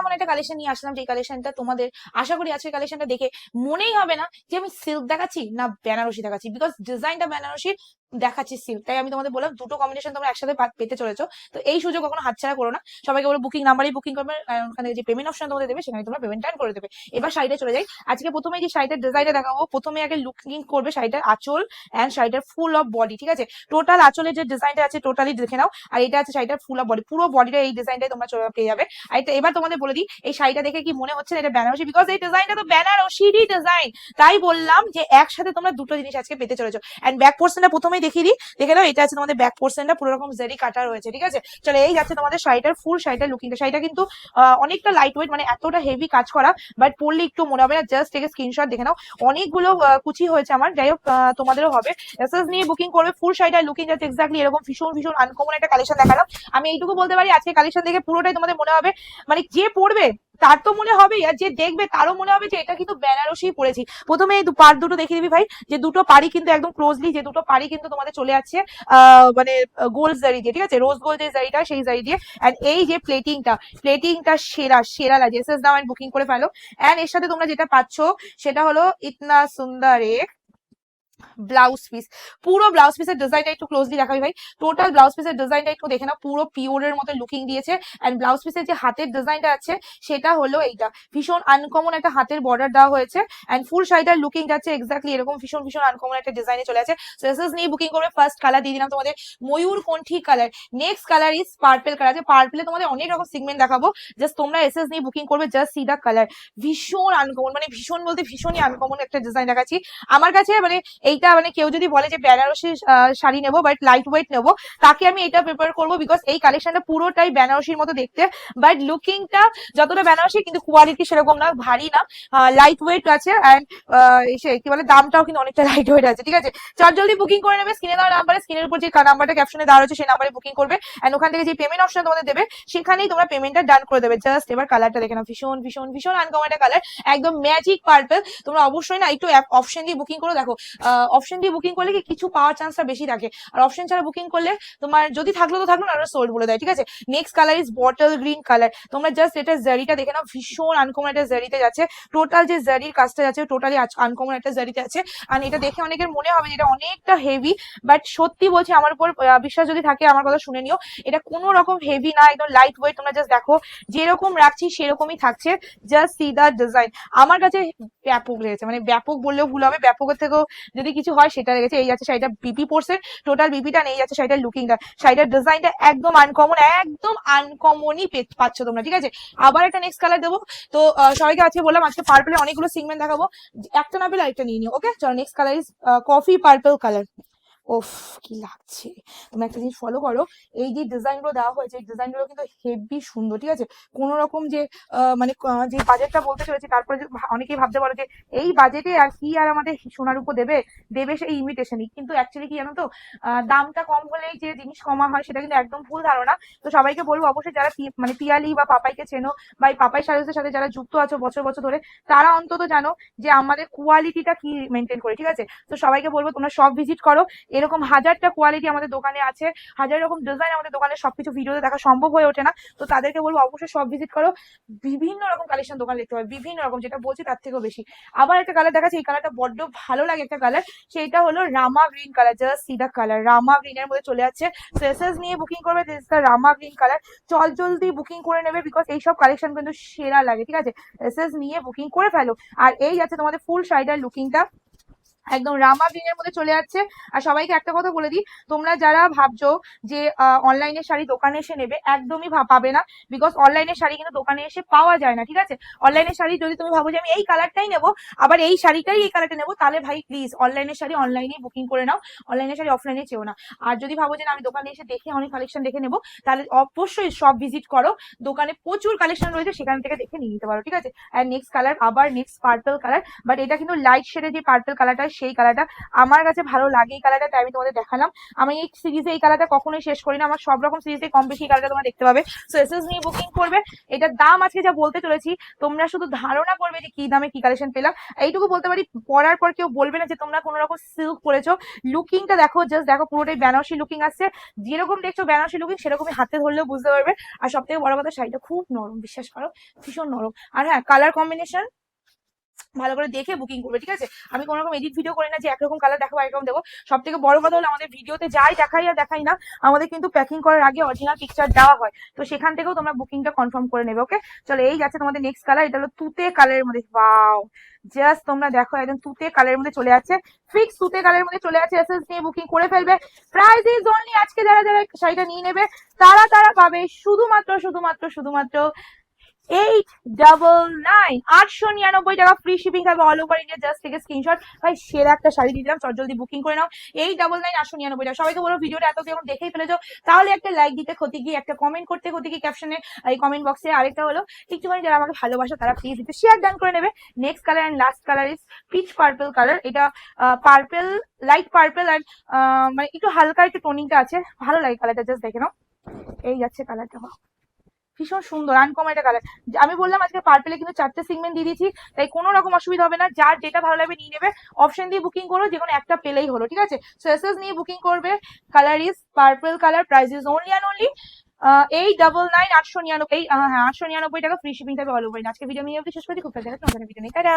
এমন একটা কালেকশন নিয়ে আসলাম, যে কালেকশনটা তোমাদের আশা করি আজকে কালেকশনটা দেখে মনেই হবে না যে আমি সিল্ক দেখাচ্ছি না বেনারসি দেখাচ্ছি বিকজ ডিজাইনটা বেনারসির দেখাচ্ছি সিল্ক তাই আমি তোমাদের বললাম, দুটো কম্বিনেশন তোমরা একসাথে পেতে চলেছো। তো এই সুযোগ কখনো হাতছাড়া করো না। সবাইকে বলো বুকিং নাম্বারই বুকিং করবে ওখানে যে পেমেন্ট অপশন তোমাদের দেবে, সেখানে তোমরা পেমেন্ট করে দেবে। এবার শাড়িটা চলে যাই। আজকে প্রথমে যে শাড়িটার ডিজাইনটা দেখাবো, প্রথমে আগে লুকিং করবে শাড়িটার আঁচল অ্যান্ড শাড়িটার ফুল অফ বডি ঠিক আছে? টোটাল আঁচলের যে ডিজাইনটা আছে টোটালি দেখে নাও। আর এটা আছে শাড়িটার ফুল অফ বডি পুরো বডিটা এই ডিজাইনটাই তোমরা চলে- পেয়ে যাবে। আর এটা এবার তোমাদের বলে দিই, এই শাড়িটা দেখে কি মনে হচ্ছে এটা বেনারসি বিকজ এই ডিজাইনটা তো বেনারসিরই ডিজাইন তাই বললাম যে একসাথে তোমরা দুটো জিনিস আজকে পেতে চলেছো। অ্যান্ড ব্যাক পোর্শনটা প্রথমেই দেখিয়ে দিই। দেখে নাও, এটা আছে তোমাদের ব্যাক পোর্শনটা পুরো রকম জেরি কাটা রয়েছে, ঠিক আছে? চলো, এই যাচ্ছে তোমাদের শাড়িটার ফুল শাড়িটার লুকিংটা শাড়িটা কিন্তু অনেকটা লাইট ওয়েট মানে এতটা হেভি কাজ করা বাট পরলে একটু মনে হবে না জাস্ট থেকে স্ক্রিনশট দেখে নাও। অনেকগুলো কুচি হয়েছে আমার, যাই হোক তোমাদেরও হবে। এসএস নিয়ে বুকিং করবে ফুল শাড়িটার লুকিং যাচ্ছে এক্স্যাক্টলি এরকম ভীষণ ভীষণ আনকমন একটা কালেকশন দেখালাম। আমি এইটুকু বলতে পারি আজকে কালেকশন দেখে পুরোটাই তোমাদের মনে হবে। মানে যে পড়বে তার তো মনে হবেই আর যে দেখবে তারও মনে হবে যে এটা কিন্তু বেনারসি পড়েছি। প্রথমে এই পার দুটো দেখিয়ে দিবি ভাই যে দুটো পাড়ি কিন্তু একদম ক্লোজলি যে দুটো পাড়ি কিন্তু তোমাদের চলে আহ, মানে গোল্ড জারি দিয়ে ঠিক আছে? রোজ গোল্ড যে জারিটা সেই জারি দিয়ে এন্ড এই যে প্লেটিংটা প্লেটিংটা সেরা সেরা লাগে। এসএস দাও এন্ড বুকিং করে ফেলো। এন্ড এর সাথে তোমরা যেটা পাচ্ছ সেটা হলো ইতনা সুন্দর এক ব্লাউজ পিস পুরো ব্লাউজ পিসের ডিজাইনটা একটু ক্লোজলি দেখাবি ভাই। টোটাল ব্লাউজ পিসের ডিজাইনটা একটু দেখে না পুরো পিওরের মতো লুকিং দিয়েছে। এন্ড ব্লাউজ পিসের যে হাতের ডিজাইনটা আছে, সেটা হলো এইটা। ভীষণ আনকমন একটা হাতের বর্ডার দেওয়া হয়েছে। এন্ড ফুল শাড়িটার লুকিং যাচ্ছে এক্স্যাক্টলি এরকম ভীষণ ভীষণ আনকমন একটা ডিজাইনে চলে আছে। সো এসএস নিয়ে বুকিং করবে। ফার্স্ট কালার দিয়ে দিলাম তোমাদের ময়ূর কোনঠি colour next colour is purple colour আছে। পার্পেলে তোমাদের অনেক রকম সিগমেন্ট দেখাবো। জাস্ট তোমরা এসএস নিয়ে বুকিং করবে জাস্ট সি দা কালার ভীষণ আনকমন মানে ভীষণ বলতে ভীষণই আনকমন একটা ডিজাইন দেখাচ্ছি। আমার কাছে মানে এইটা মানে কেউ যদি বলে যে বেনারসি শাড়ি নেব বাট লাইট ওয়েট নেব, তাকে আমি এটা প্রিপেয়ার করব বিকজ এই কালেকশনটা পুরোটাই বেনারসির মতো দেখতে। বাট লুকিংটা যতটা বেনারসি কিন্তু কোয়ালিটি সেরকম না, ভারী না। লাইট ওয়েট আছে অ্যান্ড সে কি বলে, দামটাও কিন্তু অনেকটা লাইট ওয়েট আছে, ঠিক আছে? চট জলদি বুকিং করে নেবে স্ক্রিনে দেওয়া নাম্বারে স্ক্রিনের উপর যে নাম্বারটা ক্যাপশনে দেওয়া রয়েছে, সেই নাম্বারে বুকিং করবে। অ্যান্ড ওখান থেকে যে পেমেন্ট অপশন তোমাদের দেবে, সেখানেই তোমরা পেমেন্টটা ডান করে দেবে। জাস্ট এবার কালারটা দেখে নাও, ভীষণ ভীষণ ভীষণ আনকমন একটা কালার একদম ম্যাজিক পার্পল তোমরা অবশ্যই না, একটু অপশন দিয়ে বুকিং করে। দেখো অপশন দিয়ে বুকিং করলে কি কিছু পাওয়ার চান্সটা বেশি থাকে? আর অপশন ছাড়া বুকিং করলে তোমার যদি থাকল তো থাকল না সোল্ড বলে দেয়, ঠিক আছে? Next colour is bottle green colour তোমরা জাস্ট এটা জারিটা দেখে নাও, ভীষণ আনকমন একটা জারিতে যাচ্ছে। টোটাল যে জারির কাজটা যাচ্ছে টোটালি আনকমন একটা জারিতে আছে। আর এটা দেখে অনেকের মনে হবে এটা অনেকটা হেভি বাট সত্যি বলছি আমার উপর বিশ্বাস যদি থাকে, আমার কথা শুনে নিও। এটা কোনো রকম হেভি না, একদম লাইট ওয়েট তোমরা জাস্ট দেখো, যেরকম রাখছি সেরকমই থাকছে। জাস্ট সি দা ডিজাইন আমার কাছে ব্যাপক রয়েছে মানে ব্যাপক বললেও ভুল হবে, ব্যাপকের থেকেও যদি কিছু হয়, সেটা লেগেছে, এই যাচ্ছে শাড়িটা বিপি পড়ছে টোটাল বিপিটা নেই, যাচ্ছে শাড়িটার লুকিংটা শাড়িটার ডিজাইনটা একদম আনকমন একদম আনকমনই পাচ্ছ তোমরা, ঠিক আছে? আবার একটা নেক্সট কালার দেবো। তো সবাইকে আজকে বললাম, আজকে পার্পলে অনেকগুলো সিগমেন্ট দেখাবো। একটা না পেলে আরেকটা নিয়ে নিও ওকে চলো next colour is coffee purple colour ওফ, কি লাগছে। তুমি একটা জিনিস ফলো করো, এই যে ডিজাইনগুলো দেওয়া হয়েছে, এই ডিজাইনগুলো কিন্তু হেভি সুন্দর, ঠিক আছে? কোন রকম যে মানে যে বাজেটটা বলতে চলেছে, তারপরে অনেকেই ভাবতে পারো যে, এই বাজেটে আর কি আর আমাদের সোনার উপর দেবে? দেবে সেই ইমিটেশনই কিন্তু অ্যাকচুয়ালি কি জানো তো দামটা কম হলেই যে জিনিস কমা হয়, সেটা কিন্তু একদম ভুল ধারণা। তো সবাইকে বলব, অবশ্যই যারা মানে পিয়ালি বা পাপাইকে চেনো, বা পাপাই সার্ভিসের সাথে যারা যুক্ত আছো বছর বছর ধরে, তারা অন্তত জানো যে আমাদের কোয়ালিটিটা কি মেনটেন করে, ঠিক আছে? তো সবাইকে বলব, তোমরা সব ভিজিট করো। এরকম হাজারটা কোয়ালিটি আমাদের দোকানে আছে, হাজার রকম ডিজাইন আমাদের দোকানে, সবকিছু ভিডিওতে দেখা সম্ভব হয়ে ওঠে না। তো তাদেরকে বলব, অবশ্যই সব ভিজিট করো। বিভিন্ন রকম কালেকশন দোকান দেখতে পাবে, বিভিন্ন রকম, যেটা বলছি তার থেকেও বেশি। আবার একটা কালার দেখাচ্ছে, এই কালারটা বড্ড ভালো লাগে একটা কালার সেইটা হলো Rama green colour just see the colour Rama গ্রিনের মধ্যে চলে যাচ্ছে। সেসেস নিয়ে বুকিং করবে রামা গ্রিন কালার চল জলদি বুকিং করে নেবে বিকজ এইসব কালেকশন কিন্তু সেরা লাগে, ঠিক আছে? এসএস নিয়ে বুকিং করে ফেলো। আর এই আছে তোমাদের ফুল শাড়িটার লুকিংটা একদম রামা গ্রিনের মধ্যে চলে যাচ্ছে। আর সবাইকে একটা কথা বলে দিই, তোমরা যারা ভাবছ যে অনলাইনে শাড়ি দোকানে এসে নেবে, একদমই পাবে না। বিকজ অনলাইনে শাড়ি কিন্তু দোকানে এসে পাওয়া যায় না, ঠিক আছে? অনলাইনে শাড়ি যদি তুমি ভাবো যে, আমি এই কালারটাই নেব, আবার এই শাড়িটাই এই কালারটা নেব, তাহলে ভাই প্লিজ অনলাইনের শাড়ি অনলাইনে বুকিং করে নাও অনলাইনে শাড়ি অফলাইনে চেও না। আর যদি ভাবো যে আমি দোকানে এসে দেখে অনেক কালেকশন দেখে নেব, তাহলে অবশ্যই সব ভিজিট করো। দোকানে প্রচুর কালেকশন রয়েছে, সেখান থেকে দেখে নিয়ে নিতে পারো, ঠিক আছে? আর নেক্সট কালার আবার নেক্সট পার্পল কালার বাট এটা কিন্তু লাইট শেডে যে পার্পল কালারটা সেই কালারটা। আমার কাছে ভালো লাগে এই কালারটা, তাই আমি তোমাদের দেখালাম। আমি এই সিরিজে এই কালারটা কখনোই শেষ করি না আমার সব রকম সিরিজে কম বেশি এই কালারটা তোমরা দেখতে পাবে। সো এসএস নিয়ে বুকিং করবে। এটার দাম আজকে যা বলতে চলেছি, তোমরা শুধু ধারণা করবে যে কি দামে কি কালেকশন পেলাম। এইটুকু বলতে পারি পরার পর কেউ বলবে না যে তোমরা কোনো রকম সিল্ক পরেছো। লুকিংটা দেখো জাস্ট দেখো পুরোটাই বেনারসি লুকিং আসছে। যেরকম দেখছ বেনারসি লুকিং সেরকমই হাতে ধরলেও বুঝতে পারবে। আর সব থেকে বড় কথা, শাড়িটা খুব নরম, বিশ্বাস করো, ভীষণ নরম। আর হ্যাঁ কালার কম্বিনেশন ভালো করে দেখে বুকিং করবে, ঠিক আছে? আমি কোনো রকম এডিট ভিডিও করি না যে একরকম কালার দেখাবো একরকম দেখো সব থেকে বড় কথা হলো আমাদের ভিডিওতে যাই দেখাই আর দেখাই না, আমাদের কিন্তু প্যাকিং করার আগে অরিজিনাল পিকচার দেওয়া হয়। তো সেখান থেকেও তোমরা বুকিংটা কনফার্ম করে নেবে ওকে চলো, এই যাচ্ছে তোমাদের নেক্সট কালার এটা হলো তুতে কালারের মধ্যে ওয়াও জাস্ট তোমরা দেখো, একদম তুতে কালারের মধ্যে চলে যাচ্ছে। ফিক্স তুতে কালারের মধ্যে চলে যাচ্ছে এসএস নিয়ে বুকিং করে ফেলবে। প্রাইস ইজ অনলি আজকে যারা যারা শাড়িটা নিয়ে নেবে, তারা তারা পাবে শুধুমাত্র শুধুমাত্র শুধুমাত্র এইট ডাবল নাইন আটশো নিরানব্বই টাকা free all over India just থেকে একটা শাড়ি দিয়ে দিলাম চট জলদি বুকিং করে নাও। এই ডাবল নাইন আটশো নিরানব্বই টাকা। সবাইকে এত দেখেই তাহলে একটা লাইক দিতে, ক্ষতি কি? একটা কমেন্ট করতে, ক্ষতি কি? ক্যাপশনে এই কমেন্ট বক্সে আরেকটা হলো, একটুখানি যারা আমাকে ভালোবাসো, তারা প্লিজ দিতে শেয়ার ডান করে নেবে। Next colour and last colour is peach purple colour এটা পার্পল লাইট পার্পল আর মানে একটু হালকা একটু টোনিংটা আছে। ভালো লাগে কালারটা জাস্ট দেখে নাও। এই যাচ্ছে কালারটা ভীষণ সুন্দর আনকমন একটা কালার আমি বললাম আজকে পার্পেলে কিন্তু চারটে সিগমেন্ট দিয়ে দিয়েছি, তাই কোনো রকম অসুবিধা হবে না, যার যেটা ভালো লাগবে নিয়ে নেবে। অপশন দিয়ে বুকিং করো, যে কোনো একটা পেলেই হলো, ঠিক আছে? সো এসএস নিয়ে বুকিং করবে colour is purple colour price is only and only এই ডাবল নাইন আটশো নিরানব্বই হ্যাঁ আটশো নিরানব্বই টাকা ফ্রি শিপিং থাকবে অল ওভার আজকে ভিডিও নিয়ে শেষ করে খুব তাড়াতাড়ি ভিডিও তারা